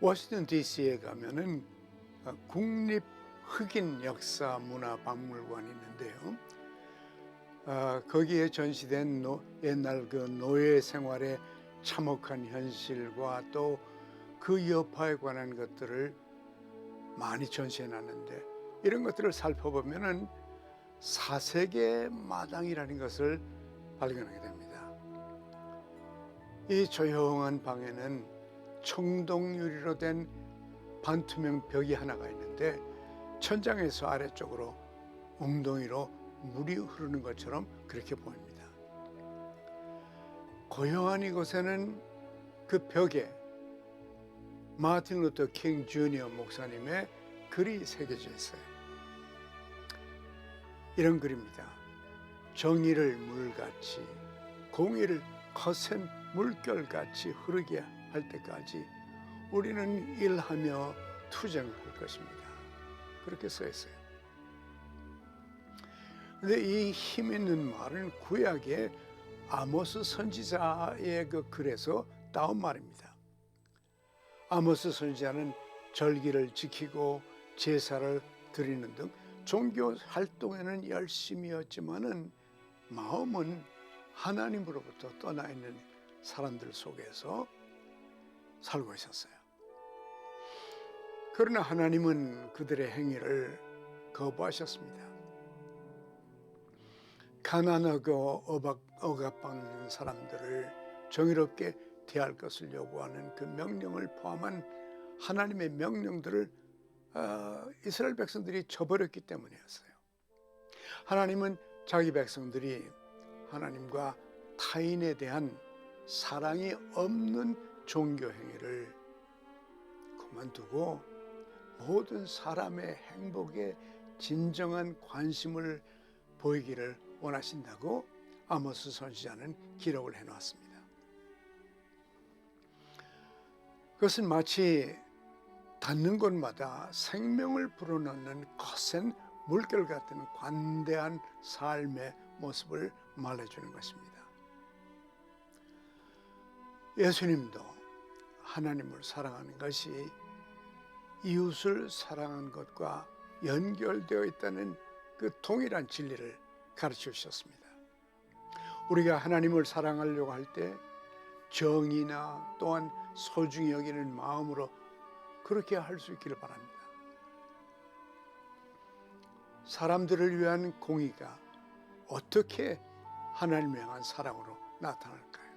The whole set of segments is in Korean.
워싱턴 DC에 가면은 어, 국립 흑인 역사 문화 박물관이 있는데요. 아, 거기에 전시된 노- 옛날 그 노예 생활의 참혹한 현실과 또 그 여파에 관한 것들을 많이 전시해 놨는데 이런 것들을 살펴보면은 사색의 마당이라는 것을 발견하게 됩니다. 이 조용한 방에는 청동유리로 된 반투명 벽이 하나가 있는데 천장에서 아래쪽으로 웅덩이로 물이 흐르는 것처럼 그렇게 보입니다. 고요한 이곳에는 그 벽에 마틴 루터 킹 주니어 목사님의 글이 새겨져 있어요. 이런 글입니다. 정의를 물같이 공의를 거센 물결같이 흐르게 할 때까지 우리는 일하며 투쟁할 것입니다. 그렇게 써 있어요. 근데 이 힘 있는 말은 구약의 아모스 선지자의 그 글에서 따온 말입니다. 아모스 선지자는 절기를 지키고 제사를 드리는 등 종교 활동에는 열심이었지만은 마음은 하나님으로부터 떠나 있는 사람들 속에서 살고 있었어요. 그러나 하나님은 그들의 행위를 거부하셨습니다. 가난하고 억압, 억압받는 사람들을 정의롭게 대할 것을 요구하는 그 명령을 포함한 하나님의 명령들을 어, 이스라엘 백성들이 저버렸기 때문이었어요. 하나님은 자기 백성들이 하나님과 타인에 대한 사랑이 없는 종교 행위를 그만두고 모든 사람의 행복에 진정한 관심을 보이기를 원하신다고 아모스 선지자는 기록을 해 놓았습니다. 그것은 마치 닿는 곳마다 생명을 불어넣는 거센 물결 같은 관대한 삶의 모습을 말해주는 것입니다. 예수님도 하나님을 사랑하는 것이 이웃을 사랑하는 것과 연결되어 있다는 그 동일한 진리를 가르쳐 주셨습니다. 우리가 하나님을 사랑하려고 할 때 정의나 또한 소중히 여기는 마음으로 그렇게 할 수 있기를 바랍니다. 사람들을 위한 공의가 어떻게 하나님을 향한 사랑으로 나타날까요?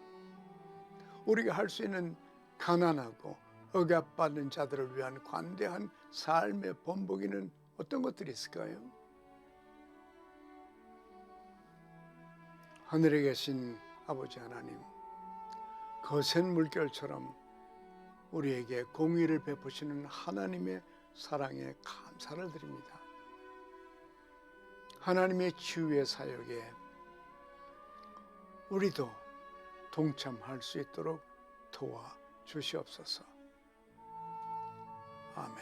우리가 할 수 있는 가난하고 억압받는 자들을 위한 관대한 삶의 본보기는 어떤 것들이 있을까요? 하늘에 계신 아버지 하나님, 거센 물결처럼 우리에게 공의를 베푸시는 하나님의 사랑에 감사를 드립니다. 하나님의 치유의 사역에 우리도 동참할 수 있도록 도와 주시옵소서. 아멘.